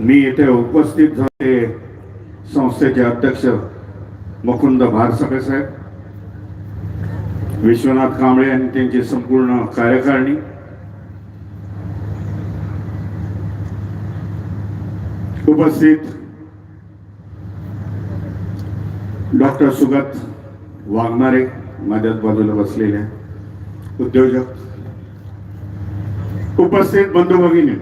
मी इथे उपस्थित झाले संस्थेचे अध्यक्ष मुकुंद भारसके साहेब विश्वनाथ कांबळे आणि त्यांची संपूर्ण कार्यकारिणी उपस्थित डॉक्टर सुगत वाघमारे माझ्याच बाजूला बसलेले उद्योजक उपस्थित बंधू भगिनी.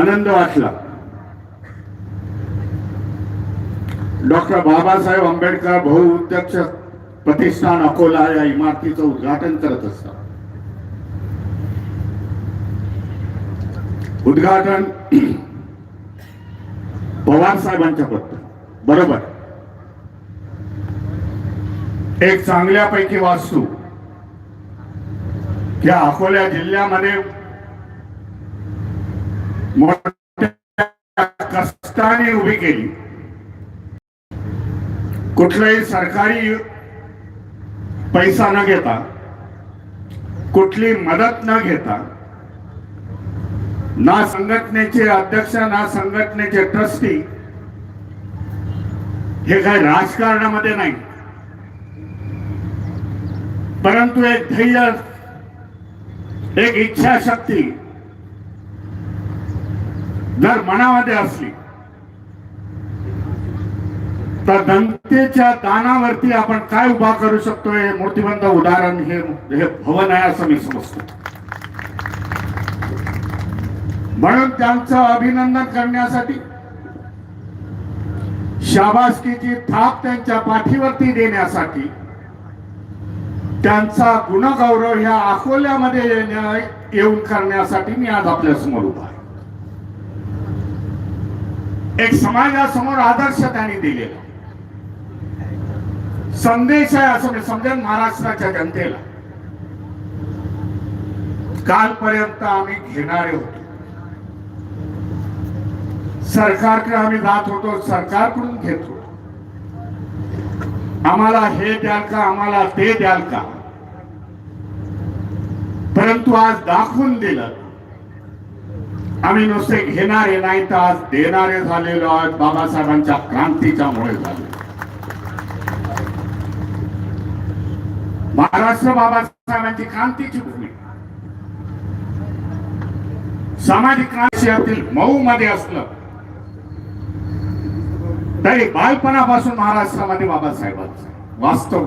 आनंद वाटला. डॉक्टर बाबासाहेब आंबेडकर बहुउद्यक्ष प्रतिष्ठान अकोला या इमारतीचं उद्घाटन करत असतात. उद्घाटन पवार साहेबांच्या पत्र बरोबर. एक चांगल्यापैकी वास्तू. या अकोला जिल्ह्यामध्ये मोठ्या कष्टाने उभी केली. कुठलाही सरकारी पैसा न घेता कुठली मदत न घेता ना संघटनेचे अध्यक्ष ना संघटनेचे ट्रस्टी हे काही राजकारणामध्ये नाही. परंतु एक धैर्य एक इच्छाशक्ती जर मनामध्ये असली तर जनतेच्या दानावरती आपण काय उभा करू शकतो हे मूर्तिबंध उदाहरण हे हे भवन आहे असं मी समजतो. म्हणून त्यांचं अभिनंदन करण्यासाठी शाबासकीची थाप त्यांच्या पाठीवरती देण्यासाठी त्यांचा गुणगौरव ह्या अकोल्यामध्ये येऊन करण्यासाठी मी आज आपल्यासमोर उभा आहे. एक समाजासमोर आदर्श त्यांनी दिलेला. संदेश आहे असं म्हणजे मी समजेन महाराष्ट्राच्या जनतेला. कालपर्यंत आम्ही घेणारे होतो. सरकारकडे आम्ही जात होतो सरकारकडून घेत होतो. आम्हाला हे द्याल का आम्हाला ते द्याल का? परंतु आज दाखवून दिलं आम्ही नुसते घेणारे नाही तर आज देणारे झालेलो आहोत. बाबासाहेबांच्या क्रांतीच्या मुळे झाले. महाराष्ट्र बाबासाहेबांची क्रांतीची भूमी. सामाजिक क्रांती मऊ मध्ये असलं तरी बालपणापासून महाराष्ट्रामध्ये बाबासाहेबांचं वास्तव